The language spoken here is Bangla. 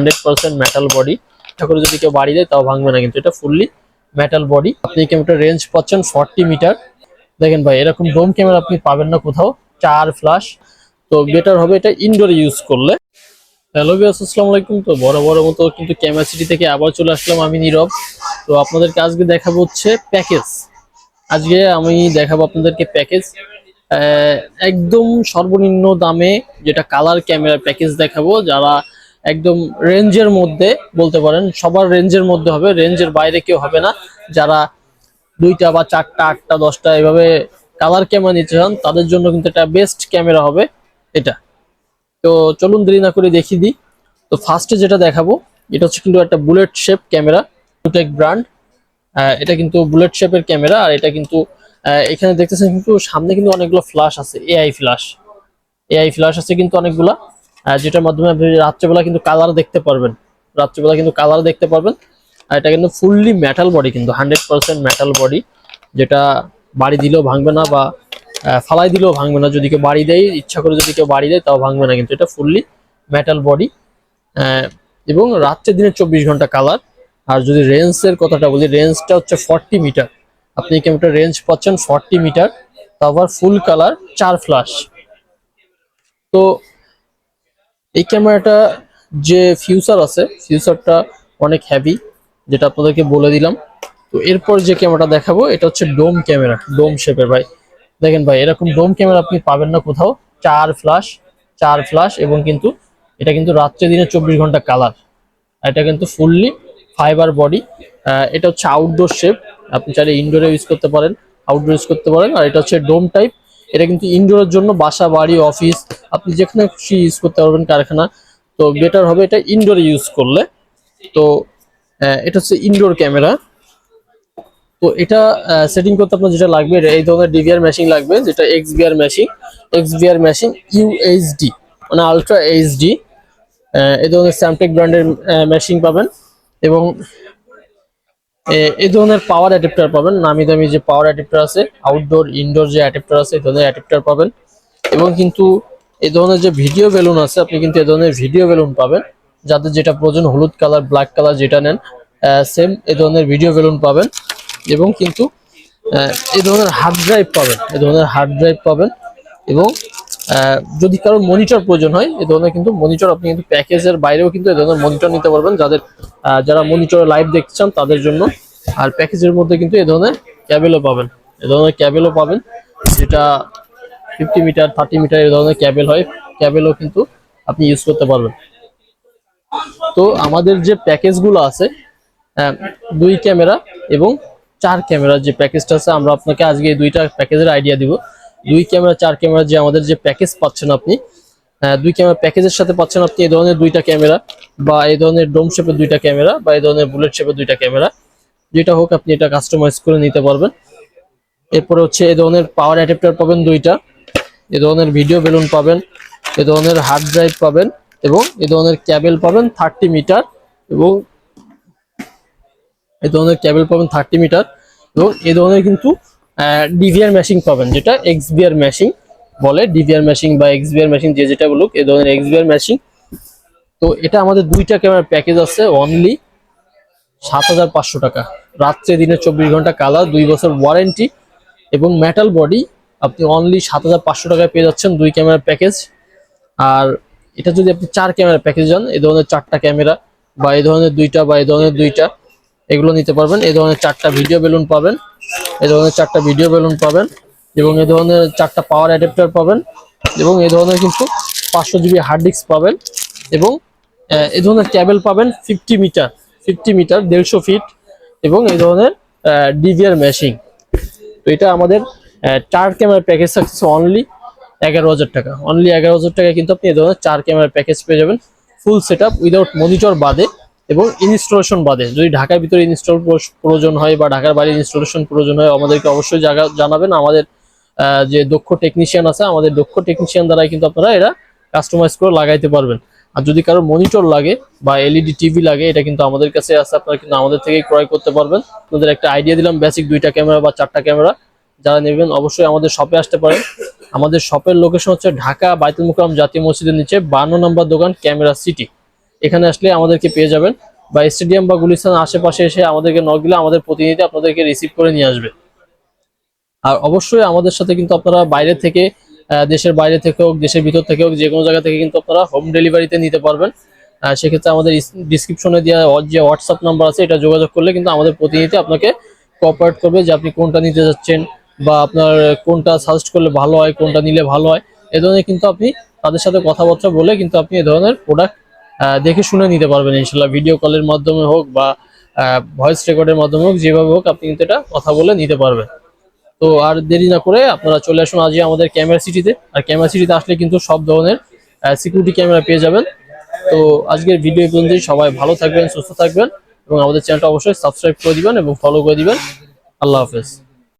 হান্ড্রেড পার্সেন্ট মেটাল বডি এটা করে যদি কেউ বাড়ি দেয় তাও ভাঙবে না কিন্তু এটা ফুললি মেটাল বডি আপনি ক্যামেরাটা রেঞ্জ পাচ্ছেন ফর্টি মিটার দেখেন ভাই, এরকম ডোম ক্যামেরা আপনি পাবেন না কোথাও, চার ফ্লাশ তো বেটার হবে এটা ইনডোরে ইউজ করলে। হ্যালো বিয়াস আসসালামু আলাইকুম। তো বড় বড় মতো কিন্তু ক্যামেরা সিটি থেকে আবার চলে আসলাম আমি নীরব। তো আপনাদেরকে আজকে দেখাবো হচ্ছে প্যাকেজ আজকে আমি দেখাবো আপনাদেরকে প্যাকেজ একদম সর্বনিম্ন দামে যেটা কালার ক্যামেরা প্যাকেজ দেখাবো, যারা একদম রেঞ্জের মধ্যে বলতে পারেন, সবার রেঞ্জের মধ্যে হবে, রেঞ্জের বাইরে কেউ হবে না। যারা দুইটা বা চারটা, আটটা, দশটা এভাবে কালার ক্যামেরা নিতে চান, তাদের জন্য কিন্তু এটা বেস্ট ক্যামেরা হবে এটা। তো চলুন দেরি না করে দেখিয়ে দিই। তো ফার্স্টে যেটা দেখাবো, এটা হচ্ছে কিন্তু একটা বুলেট শেপ ক্যামেরা টুটেক ব্র্যান্ড এটা কিন্তু বুলেট শেপের ক্যামেরা আর এটা কিন্তু এখানে দেখতেছেন কিন্তু সামনে কিন্তু অনেকগুলো ফ্ল্যাশ আছে এআই ফ্ল্যাশ এআই ফ্ল্যাশ আছে কিন্তু অনেকগুলা। যেটার মাধ্যমে আপনি রাত্রেবেলা কিন্তু কালার দেখতে পারবেন। রাত্রেবেলা কিন্তু কালার দেখতে পারবেন। আর এটা কিন্তু ফুললি মেটাল বডি কিন্তু হান্ড্রেড পার্সেন্ট মেটাল বডি যেটা বাড়ি দিলেও ভাঙবে না বা ফালাই দিলেও ভাঙবে না। যদি কেউ বাড়ি দেয়, ইচ্ছা করে যদি কেউ বাড়ি দেয়, তাও ভাঙবে না কিন্তু। এটা ফুললি মেটাল বডি এবং রাত্রে দিনে চব্বিশ ঘণ্টা কালার আর যদি রেঞ্জের কথাটা বলি, রেঞ্জটা হচ্ছে ফর্টি মিটার আপনি ক্যামেরাটা রেঞ্জ পাচ্ছেন ফর্টি মিটার তারপর ফুল কালার চার ফ্লাশ তো এই ক্যামেরাটা যে ফিউচার আছে ফিউচারটা অনেক হ্যাভি যেটা আপনাদেরকে বলে দিলাম। তো এরপর যে ক্যামেরাটা দেখাবো, এটা হচ্ছে ডোম ক্যামেরা ডোম শেপের ভাই। দেখেন ভাই, এরকম ডোম ক্যামেরা আপনি পাবেন না কোথাও। চার ফ্ল্যাশ চার ফ্ল্যাশ এবং কিন্তু এটা কিন্তু রাত্রে দিনে চব্বিশ ঘণ্টা কালার এটা কিন্তু ফুললি ফাইবার বডি এটা হচ্ছে আউটডোর শেপ আপনি চাইলে ইনডোরে ইউজ করতে পারেন আউটডোর ইউজ করতে পারেন। আর এটা হচ্ছে ডোম টাইপ এটা কিন্তু ইনডোরের জন্য বাসা, বাড়ি অফিস আপনি যেখানে খুশি ইউজ করতে পারবেন কারখানা। তো বেটার হবে এটা ইনডোরে ইউজ করলে। তো এটা হচ্ছে ইনডোর ক্যামেরা তো এটা সেটিং করতে আপনার যেটা লাগবে এই ধরনের ডিভিআর মেশিন লাগবে, যেটা X BR machine X BR machine UHD মানে আলট্রা এইচডি এই ধরনের স্যামটেক ব্র্যান্ডের মেশিন পাবেন। এবং এই ধরনের পাওয়ার অ্যাডাপ্টার পাবেন। নামি দামি যে পাওয়ার অ্যাডাপ্টার আছে আউটডোর ইনডোর যে অ্যাডাপ্টার আছে এই ধরনের অ্যাডাপ্টার পাবেন। এবং কিন্তু এই ধরনের যে ভিডিও বেলুন আছে, আপনি কিন্তু এই ধরনের ভিডিও বেলুন পাবেন। যাদের যেটা প্রয়োজন, হলুদ কালার ব্ল্যাক কালার যেটা নেন সেম এই ধরনের ভিডিও বেলুন পাবেন। এবং কিন্তু এই ধরনের হার্ড ড্রাইভ পাবেন। এই ধরনের হার্ড ড্রাইভ পাবেন। এবং যদি কারও মনিটর প্রয়োজন হয় এই ধরনের কিন্তু মনিটর আপনি কিন্তু প্যাকেজের বাইরেও কিন্তু এই ধরনের মনিটর নিতে পারবেন। যাদের যারা মনিটরে লাইভ দেখতে চান, তাদের জন্য। আর প্যাকেজের মধ্যে কিন্তু এই ধরনের ক্যাবেলও পাবেন। এই ধরনের ক্যাবেলও পাবেন, যেটা ফিফটি মিটার থার্টি মিটার এই ধরনের ক্যাবেল হয়। ক্যাবেলও কিন্তু আপনি ইউজ করতে পারবেন। তো আমাদের যে প্যাকেজগুলো আছে দুই ক্যামেরা এবং চার ক্যামেরা যে প্যাকেজটা আছে, আমরা আপনাকে আজকে এই দুইটা প্যাকেজের আইডিয়া দিব। দুই ক্যামেরা চার ক্যামেরা যে আমাদের যে প্যাকেজ পাচ্ছেন আপনি আহ, দুই ক্যামেরা প্যাকেজের সাথে পাচ্ছেন আপনি এই ধরনের দুইটা ক্যামেরা বা এই ধরনের ডোম শেপের দুইটা ক্যামেরা বা এই ধরনের বুলেট শেপের দুইটা ক্যামেরা। যেটা হোক আপনি এটা কাস্টমাইজ করে নিতে পারবেন। এরপরে হচ্ছে এই ধরনের পাওয়ার অ্যাডাপ্টার পাবেন দুইটা। এ ধরনের ভিডিও বেলুন পাবেন এ ধরনের হার্ড ড্রাইভ পাবেন এবং এ ধরনের ক্যাবেল পাবেন থার্টি মিটার এবং এ ধরনের ক্যাবেল পাবেন থার্টি মিটার এবং এ ধরনের কিন্তু ডিভিআর মেশিন পাবেন, যেটা এক্সবিআর মেশিন বলে ডিভিআর মেশিন বা এক্সবিআর মেশিন যে যেটা বলুক, এ ধরনের এক্সবিআর মেশিন তো এটা আমাদের দুইটা ক্যামেরার প্যাকেজ আছে অনলি সাত হাজার পাঁচশো টাকা। রাত্রে দিনে চব্বিশ ঘণ্টা কালার দুই বছর ওয়ারেন্টি এবং মেটাল বডি আপনি অনলি সাত হাজার পাঁচশো টাকায় পেয়ে যাচ্ছেন দুই ক্যামেরার প্যাকেজ আর এটা যদি আপনি চার ক্যামেরার প্যাকেজ যান এই ধরনের চারটা ক্যামেরা বা এই ধরনের দুইটা বা এই ধরনের দুইটা, এগুলো নিতে পারবেন। এই ধরনের চারটা ভিডিও বেলুন পাবেন। এই ধরনের চারটা ভিডিও বেলুন পাবেন এবং এই ধরনের চারটা পাওয়ার অ্যাডাপ্টার পাবেন এবং এই ধরনের কিন্তু পাঁচশো জিবি হার্ড ডিস্ক পাবেন এবং এই ধরনের ক্যাবেল পাবেন ফিফটি মিটার ফিফটি মিটার দেড়শো ফিট এবং এই ধরনের ডিভিআর মেশিন তো এটা আমাদের চার ক্যামেরার প্যাকেজ থাকছে অনলি এগারো হাজার টাকা। অনলি এগারো হাজার টাকা কিন্তু আপনি এই ধরনের চার ক্যামেরার প্যাকেজ পেয়ে যাবেন। Full set up without monitor বাদে। এবং ইনস্টলেশন বাদে। যদি ঢাকার ভিতরে ইনস্টল প্রয়োজন হয় বা ঢাকার বাইরে ইনস্টলেশন প্রয়োজন হয়, আমাদেরকে অবশ্যই জানাবেন। আমাদের যে দক্ষ টেকনিশিয়ান আছে, আমাদের দক্ষ টেকনিশিয়ান দ্বারাই কিন্তু আপনারা এরা কাস্টমাইজ করে লাগাইতে পারবেন। আর যদি কারও মনিটর লাগে বা এলইডি টিভি লাগে, এটা কিন্তু আমাদের কাছে আছে, আপনারা কিন্তু আমাদের থেকেই ক্রয় করতে পারবেন। আপনাদের একটা আইডিয়া দিলাম বেসিক দুইটা ক্যামেরা বা চারটা ক্যামেরা যারা নেবেন, অবশ্যই আমাদের শপে আসতে পারেন। আমাদের শপের লোকেশন হচ্ছে ঢাকা বাইতুল মুকাররম জাতীয় মসজিদের নিচে বান্ন নম্বর দোকান, ক্যামেরা সিটি। এখানে আসলে আমাদেরকে পেয়ে যাবেন বা স্টেডিয়াম বা গুলিস্তান আশেপাশে এসে আমাদেরকে নক দিলে আমাদের প্রতিনিধি আপনাদেরকে রিসিভ করে নিয়ে আসবে। আর অবশ্যই আমাদের সাথে কিন্তু আপনারা বাইরে থেকে দেশের বাইরে থেকে হোক, দেশের ভিতর থেকে হোক যে কোনো জায়গা থেকে কিন্তু আপনারা হোম ডেলিভারিতে নিতে পারবেন। সেক্ষেত্রে আমাদের ডিসক্রিপশনে দেওয়া যে হোয়াটসঅ্যাপ নাম্বার আছে, এটা যোগাযোগ করলে কিন্তু আমাদের প্রতিনিধি আপনাকে কোঅপারেট করবে যে আপনি কোনটা নিতে যাচ্ছেন বা আপনার কোনটা সাজেস্ট করলে ভালো হয়, কোনটা নিলে ভালো হয়। এ ধরনের কিন্তু আপনি তাদের সাথে কথাবার্তা বলে কিন্তু আপনি এ ধরনের প্রোডাক্ট দেখে শুনে নিতে পারবেন, ইনশাল্লাহ ভিডিও কলের মাধ্যমে হোক বা ভয়েস রেকর্ডের মাধ্যমে হোক, যেভাবে হোক আপনি কিন্তু এটা কথা বলে নিতে পারবেন। তো আর দেরি না করে আপনারা চলে আসুন আজই আমাদের ক্যামেরা সিটিতে আর ক্যামেরা সিটিতে আসলে কিন্তু সব ধরনের সিকিউরিটি ক্যামেরা পেয়ে যাবেন। তো আজকের ভিডিও এই পর্যন্তই। সবাই ভালো থাকবেন, সুস্থ থাকবেন এবং আমাদের চ্যানেলটা অবশ্যই সাবস্ক্রাইব করে দিবেন এবং ফলো করে দিবেন। আল্লাহ হাফেজ।